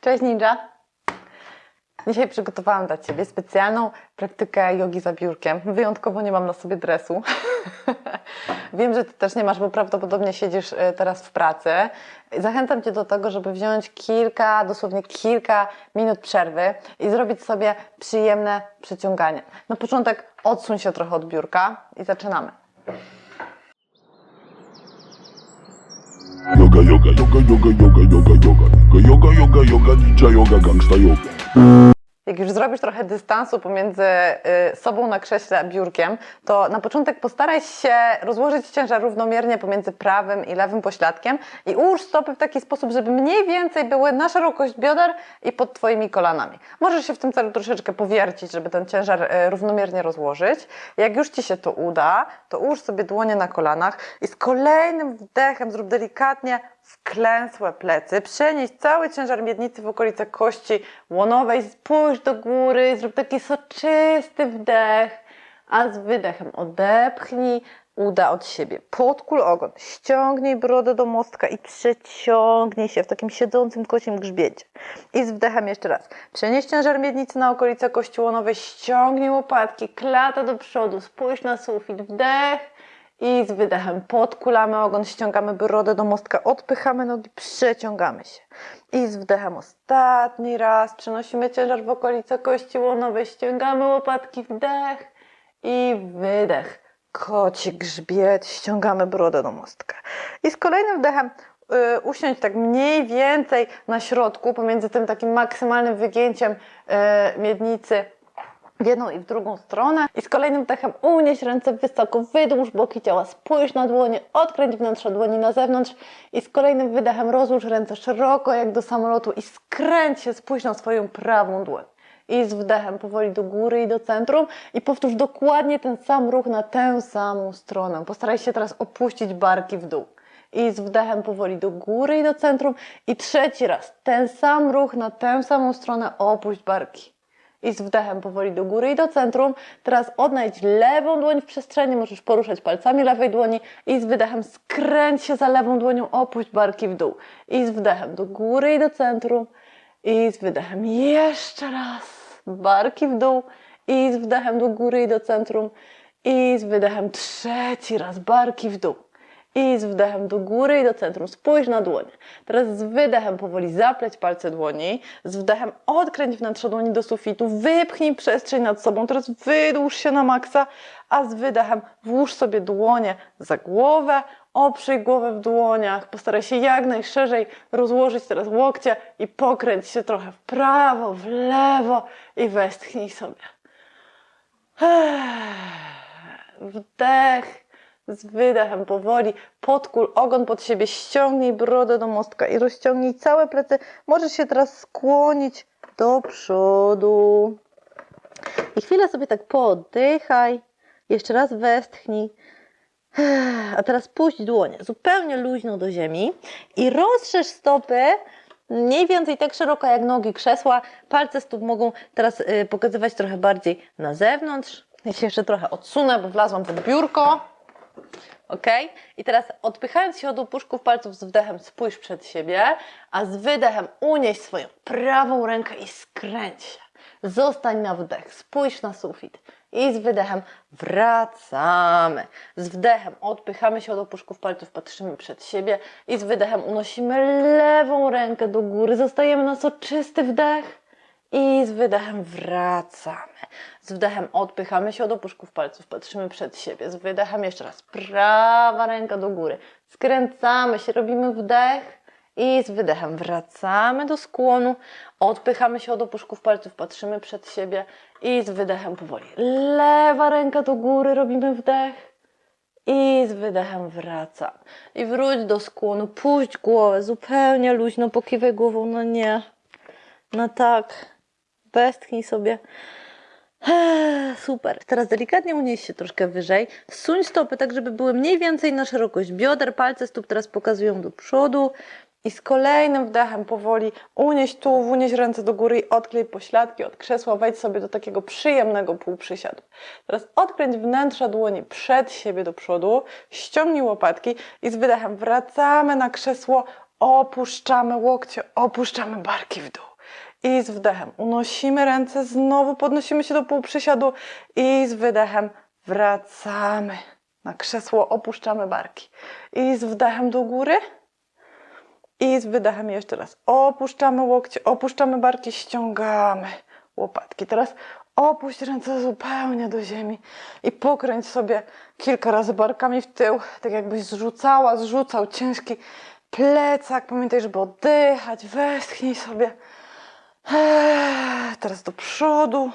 Cześć Ninja! Dzisiaj przygotowałam dla Ciebie specjalną praktykę jogi za biurkiem. Wyjątkowo nie mam na sobie dresu. Wiem, że Ty też nie masz, bo prawdopodobnie siedzisz e, teraz w pracy. Zachęcam Cię do tego, żeby wziąć kilka, dosłownie kilka minut przerwy i zrobić sobie przyjemne przeciąganie. Na początek odsuń się trochę od biurka i zaczynamy. Yoga, yoga, yoga, yoga, yoga, yoga, yoga, yoga, yoga, yoga, yoga, ninja yoga, gangsta yoga. Już zrobisz trochę dystansu pomiędzy y, sobą na krześle a biurkiem, to na początek postaraj się rozłożyć ciężar równomiernie pomiędzy prawym i lewym pośladkiem i ułóż stopy w taki sposób, żeby mniej więcej były na szerokość bioder i pod Twoimi kolanami. Możesz się w tym celu troszeczkę powiercić, żeby ten ciężar y, równomiernie rozłożyć. Jak już Ci się to uda, to ułóż sobie dłonie na kolanach i z kolejnym wdechem zrób delikatnie wklęsłe plecy, przenieś cały ciężar miednicy w okolice kości łonowej, spójrz do góry, zrób taki soczysty wdech, a z wydechem odepchnij uda od siebie. Podkul ogon, ściągnij brodę do mostka i przeciągnij się w takim siedzącym kocim grzbiecie. I z wdechem jeszcze raz. Przenieś ciężar miednicy na okolice kości łonowej, ściągnij łopatki, klata do przodu, spójrz na sufit, wdech, i z wydechem podkulamy ogon, ściągamy brodę do mostka, odpychamy nogi, przeciągamy się. I z wdechem ostatni raz przenosimy ciężar w okolice kości łonowej, ściągamy łopatki, wdech i wydech. Koci grzbiet, ściągamy brodę do mostka. I z kolejnym wdechem y, usiądź tak mniej więcej na środku, pomiędzy tym takim maksymalnym wygięciem y, miednicy w jedną i w drugą stronę. I z kolejnym wdechem unieś ręce wysoko, wydłuż boki ciała, spójrz na dłonie, odkręć wnętrze dłoni na zewnątrz i z kolejnym wydechem rozłóż ręce szeroko jak do samolotu i skręć się, spójrz na swoją prawą dłoń. I z wdechem powoli do góry i do centrum i powtórz dokładnie ten sam ruch na tę samą stronę. Postaraj się teraz opuścić barki w dół. I z wdechem powoli do góry i do centrum i trzeci raz ten sam ruch na tę samą stronę, opuść barki i z wdechem powoli do góry i do centrum. Teraz odnajdź lewą dłoń w przestrzeni, możesz poruszać palcami lewej dłoni i z wydechem skręć się za lewą dłonią, opuść barki w dół. I z wdechem do góry i do centrum i z wydechem jeszcze raz, barki w dół i z wdechem do góry i do centrum i z wydechem trzeci raz, barki w dół. I z wdechem do góry i do centrum. Spójrz na dłonie. Teraz z wydechem powoli zapleć palce dłoni. Z wdechem odkręć wnętrze dłoni do sufitu. Wypchnij przestrzeń nad sobą. Teraz wydłuż się na maksa. A z wydechem włóż sobie dłonie za głowę. Oprzyj głowę w dłoniach. Postaraj się jak najszerzej rozłożyć teraz łokcie i pokręć się trochę w prawo, w lewo i westchnij sobie. Wdech z wydechem powoli, podkul ogon pod siebie, ściągnij brodę do mostka i rozciągnij całe plecy. Możesz się teraz skłonić do przodu. I chwilę sobie tak pooddychaj. Jeszcze raz westchnij. A teraz puść dłonie zupełnie luźno do ziemi i rozszerz stopy mniej więcej tak szeroko jak nogi krzesła. Palce stóp mogą teraz y, pokazywać trochę bardziej na zewnątrz. Ja się jeszcze trochę odsunę, bo wlazłam pod biurko. Ok? I teraz odpychając się od opuszków palców z wdechem, spójrz przed siebie, a z wydechem unieś swoją prawą rękę i skręć się. Zostań na wdech, spójrz na sufit. I z wydechem wracamy. Z wdechem odpychamy się od opuszków palców, patrzymy przed siebie i z wydechem unosimy lewą rękę do góry. Zostajemy na soczysty wdech i z wydechem wracamy. Z wdechem odpychamy się od opuszków palców, patrzymy przed siebie. Z wydechem jeszcze raz. Prawa ręka do góry. Skręcamy się, robimy wdech i z wydechem wracamy do skłonu. Odpychamy się od opuszków palców, patrzymy przed siebie i z wydechem powoli. Lewa ręka do góry, robimy wdech. I z wydechem wracam. I wróć do skłonu, puść głowę zupełnie luźno, pokiwaj głową, no nie. No tak. Westchnij sobie. Eee, Super. Teraz delikatnie unieś się troszkę wyżej. Zsuń stopy tak, żeby były mniej więcej na szerokość bioder. Palce stóp teraz pokazują do przodu. I z kolejnym wdechem powoli unieś tułów, unieś ręce do góry i odklej pośladki od krzesła. Wejdź sobie do takiego przyjemnego półprzysiadu. Teraz odkręć wnętrza dłoni przed siebie do przodu. Ściągnij łopatki i z wydechem wracamy na krzesło. Opuszczamy łokcie, opuszczamy barki w dół. I z wdechem unosimy ręce, znowu podnosimy się do półprzysiadu i z wydechem wracamy na krzesło, opuszczamy barki. I z wdechem do góry. I z wydechem jeszcze raz. Opuszczamy łokcie, opuszczamy barki, ściągamy łopatki. Teraz opuść ręce zupełnie do ziemi i pokręć sobie kilka razy barkami w tył, tak jakbyś zrzucała, zrzucał ciężki plecak. Pamiętaj, żeby oddychać, westchnij sobie. Eee, Teraz do przodu.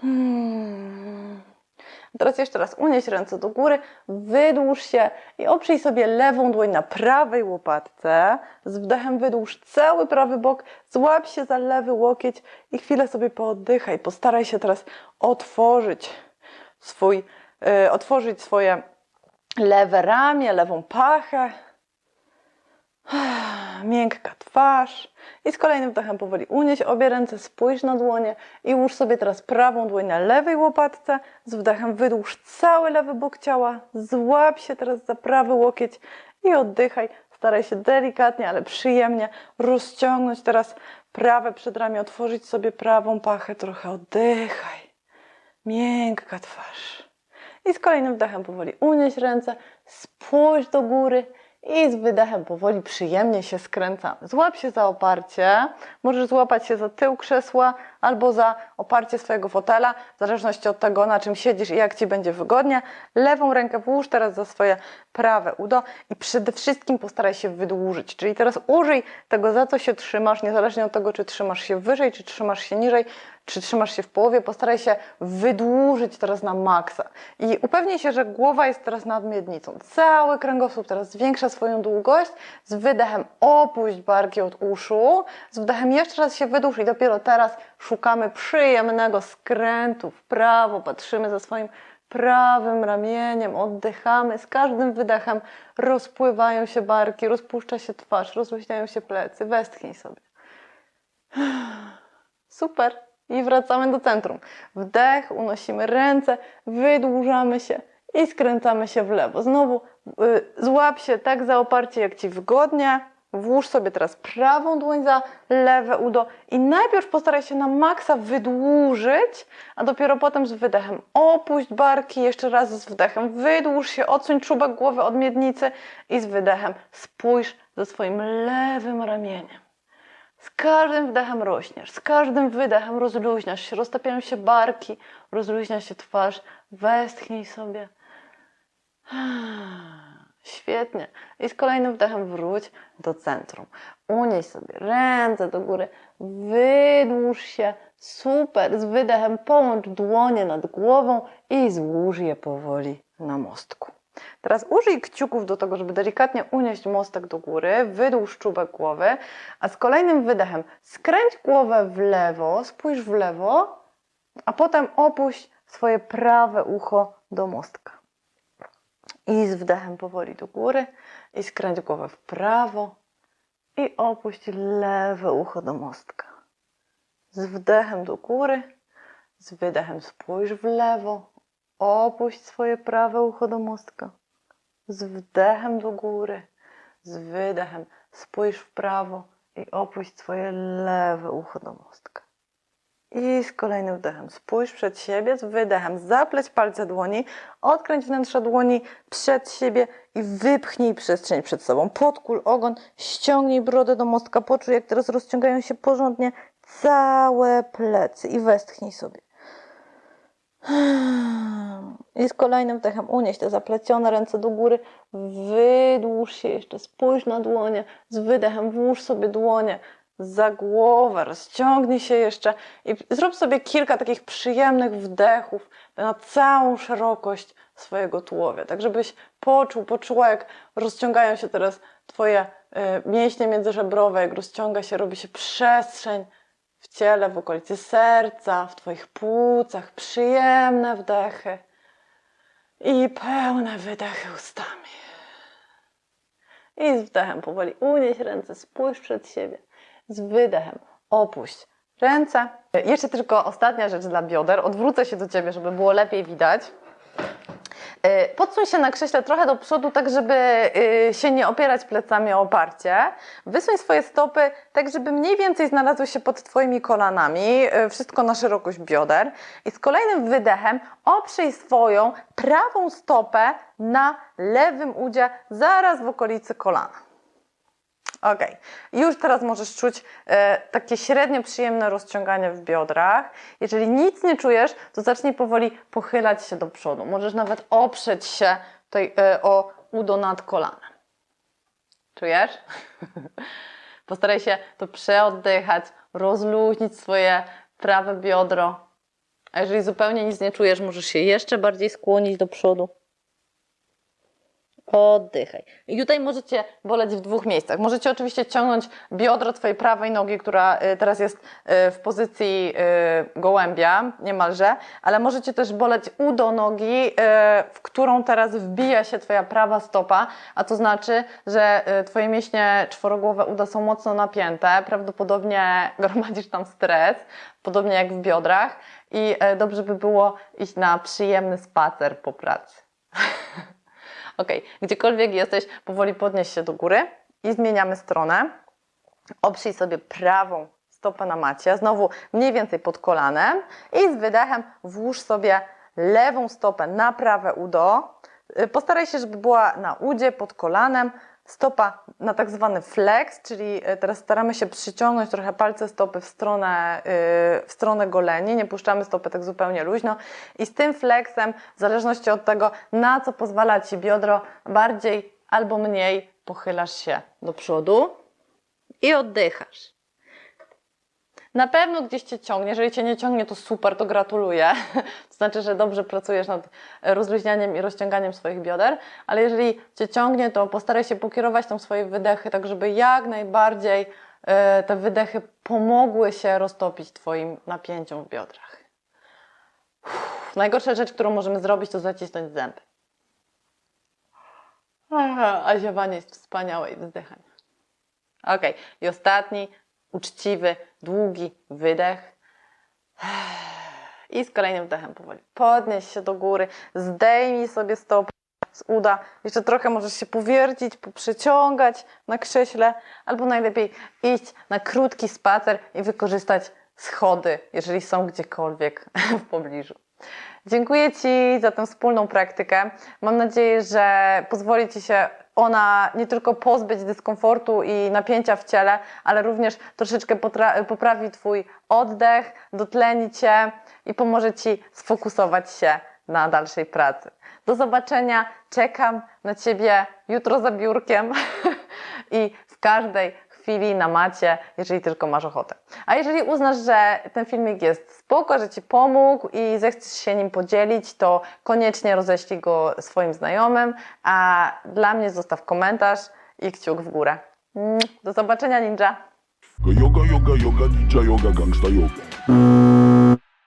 Hmm. Teraz jeszcze raz unieś ręce do góry, wydłuż się i oprzyj sobie lewą dłoń na prawej łopatce. Z wdechem wydłuż cały prawy bok, złap się za lewy łokieć i chwilę sobie pooddychaj. Postaraj się teraz otworzyć swój, e, otworzyć swoje lewe ramię, lewą pachę. Miękka twarz. I z kolejnym wdechem powoli unieś obie ręce, spójrz na dłonie i łóż sobie teraz prawą dłoń na lewej łopatce. Z wdechem wydłuż cały lewy bok ciała. Złap się teraz za prawy łokieć i oddychaj. Staraj się delikatnie, ale przyjemnie rozciągnąć teraz prawe przedramię, otworzyć sobie prawą pachę, trochę oddychaj. Miękka twarz. I z kolejnym wdechem powoli unieś ręce, spójrz do góry i z wydechem powoli przyjemnie się skręcamy. Złap się za oparcie. Możesz złapać się za tył krzesła albo za oparcie swojego fotela, w zależności od tego, na czym siedzisz i jak ci będzie wygodnie. Lewą rękę włóż teraz za swoje prawe udo i przede wszystkim postaraj się wydłużyć. Czyli teraz użyj tego, za co się trzymasz, niezależnie od tego, czy trzymasz się wyżej, czy trzymasz się niżej, czy trzymasz się w połowie, postaraj się wydłużyć teraz na maksa. I upewnij się, że głowa jest teraz nad miednicą. Cały kręgosłup teraz zwiększa swoją długość. Z wydechem opuść barki od uszu. Z wdechem jeszcze raz się wydłuż i dopiero teraz szukamy przyjemnego skrętu w prawo. Patrzymy za swoim prawym ramieniem, oddychamy. Z każdym wydechem rozpływają się barki, rozpuszcza się twarz, rozluźniają się plecy. Westchnij sobie. Super. I wracamy do centrum. Wdech, unosimy ręce, wydłużamy się i skręcamy się w lewo. Znowu y, złap się tak za oparcie, jak Ci wygodnie. Włóż sobie teraz prawą dłoń za lewe udo i najpierw postaraj się na maksa wydłużyć, a dopiero potem z wydechem opuść barki, jeszcze raz z wdechem wydłuż się, odsuń czubek głowy od miednicy i z wydechem spójrz ze swoim lewym ramieniem. Z każdym wdechem rośniesz, z każdym wydechem rozluźniasz się, roztapiają się barki, rozluźnia się twarz, westchnij sobie. Świetnie. I z kolejnym wdechem wróć do centrum. Unieś sobie ręce do góry, wydłuż się. Super. Z wydechem połącz dłonie nad głową i złóż je powoli na mostku. Teraz użyj kciuków do tego, żeby delikatnie unieść mostek do góry, wydłuż czubek głowy, a z kolejnym wydechem skręć głowę w lewo, spójrz w lewo, a potem opuść swoje prawe ucho do mostka. I z wdechem powoli do góry i skręć głowę w prawo i opuść lewe ucho do mostka. Z wdechem do góry, z wydechem spójrz w lewo, opuść swoje prawe ucho do mostka. Z wdechem do góry, z wydechem spójrz w prawo i opuść swoje lewe ucho do mostka. I z kolejnym wdechem spójrz przed siebie, z wydechem zapleć palce dłoni, odkręć wnętrze dłoni przed siebie i wypchnij przestrzeń przed sobą. Podkul ogon, ściągnij brodę do mostka, poczuj jak teraz rozciągają się porządnie całe plecy i westchnij sobie. I z kolejnym wdechem unieś te zaplecione ręce do góry, wydłuż się jeszcze, spójrz na dłonie, z wydechem włóż sobie dłonie za głowę, rozciągnij się jeszcze i zrób sobie kilka takich przyjemnych wdechów na całą szerokość swojego tułowia, tak żebyś poczuł, poczuła jak rozciągają się teraz Twoje y, mięśnie międzyżebrowe, jak rozciąga się, robi się przestrzeń w ciele, w okolicy serca, w Twoich płucach, przyjemne wdechy i pełne wydechy ustami. I z wdechem powoli unieś ręce, spójrz przed siebie. Z wydechem opuść ręce. Jeszcze tylko ostatnia rzecz dla bioder. Odwrócę się do Ciebie, żeby było lepiej widać. Y, Podsuń się na krześle trochę do przodu, tak żeby y, się nie opierać plecami o oparcie. Wysuń swoje stopy tak, żeby mniej więcej znalazły się pod Twoimi kolanami. y, Wszystko na szerokość bioder. I z kolejnym wydechem oprzyj swoją prawą stopę na lewym udzie, zaraz w okolicy kolana. Ok, już teraz możesz czuć e, takie średnio przyjemne rozciąganie w biodrach. Jeżeli nic nie czujesz, to zacznij powoli pochylać się do przodu. Możesz nawet oprzeć się tutaj e, o udo nad kolanem. Czujesz? Postaraj się to przeoddychać, rozluźnić swoje prawe biodro. A jeżeli zupełnie nic nie czujesz, możesz się jeszcze bardziej skłonić do przodu. Oddychaj. I tutaj możecie boleć w dwóch miejscach. Możecie oczywiście ciągnąć biodro Twojej prawej nogi, która y, teraz jest y, w pozycji y, gołębia niemalże, ale możecie też boleć udo nogi, y, w którą teraz wbija się Twoja prawa stopa, a to znaczy, że Twoje mięśnie czworogłowe uda są mocno napięte, prawdopodobnie gromadzisz tam stres, podobnie jak w biodrach i dobrze by było iść na przyjemny spacer po pracy. Ok, gdziekolwiek jesteś, powoli podnieś się do góry i zmieniamy stronę. Oprzyj sobie prawą stopę na macie, znowu mniej więcej pod kolanem i z wydechem włóż sobie lewą stopę na prawe udo. Y, Postaraj się, żeby była na udzie, pod kolanem, stopa na tak zwany flex, czyli y, teraz staramy się przyciągnąć trochę palce stopy w stronę, y, w stronę goleni, nie puszczamy stopy tak zupełnie luźno i z tym flexem, w zależności od tego, na co pozwala Ci biodro, bardziej albo mniej pochylasz się do przodu i oddychasz. Na pewno gdzieś Cię ciągnie. Jeżeli Cię nie ciągnie, to super, to gratuluję. To znaczy, że dobrze pracujesz nad rozluźnianiem i rozciąganiem swoich bioder, ale jeżeli Cię ciągnie, to postaraj się pokierować tam swoje wydechy, tak żeby jak najbardziej e, te wydechy pomogły się roztopić Twoim napięciom w biodrach. Uff, najgorsza rzecz, którą możemy zrobić, to zacisnąć zęby. A, ziewanie jest wspaniałe i wzdychanie. Ok, i ostatni, uczciwy, długi wydech. I z kolejnym wdechem powoli podnieś się do góry, zdejmij sobie stopę z uda. Jeszcze trochę możesz się powiercić, poprzeciągać na krześle, albo najlepiej iść na krótki spacer i wykorzystać schody, jeżeli są gdziekolwiek w pobliżu. Dziękuję Ci za tę wspólną praktykę. Mam nadzieję, że pozwoli Ci się ona nie tylko pozbyć dyskomfortu i napięcia w ciele, ale również troszeczkę poprawi Twój oddech, dotleni Cię i pomoże Ci sfokusować się na dalszej pracy. Do zobaczenia. Czekam na Ciebie jutro za biurkiem i w każdej chwili na macie, jeżeli tylko masz ochotę. A jeżeli uznasz, że ten filmik jest spoko, że Ci pomógł i zechcesz się nim podzielić, to koniecznie roześlij go swoim znajomym, a dla mnie zostaw komentarz i kciuk w górę. Mm, Do zobaczenia ninja! Yoga, yoga, yoga, ninja yoga, gangsta yoga.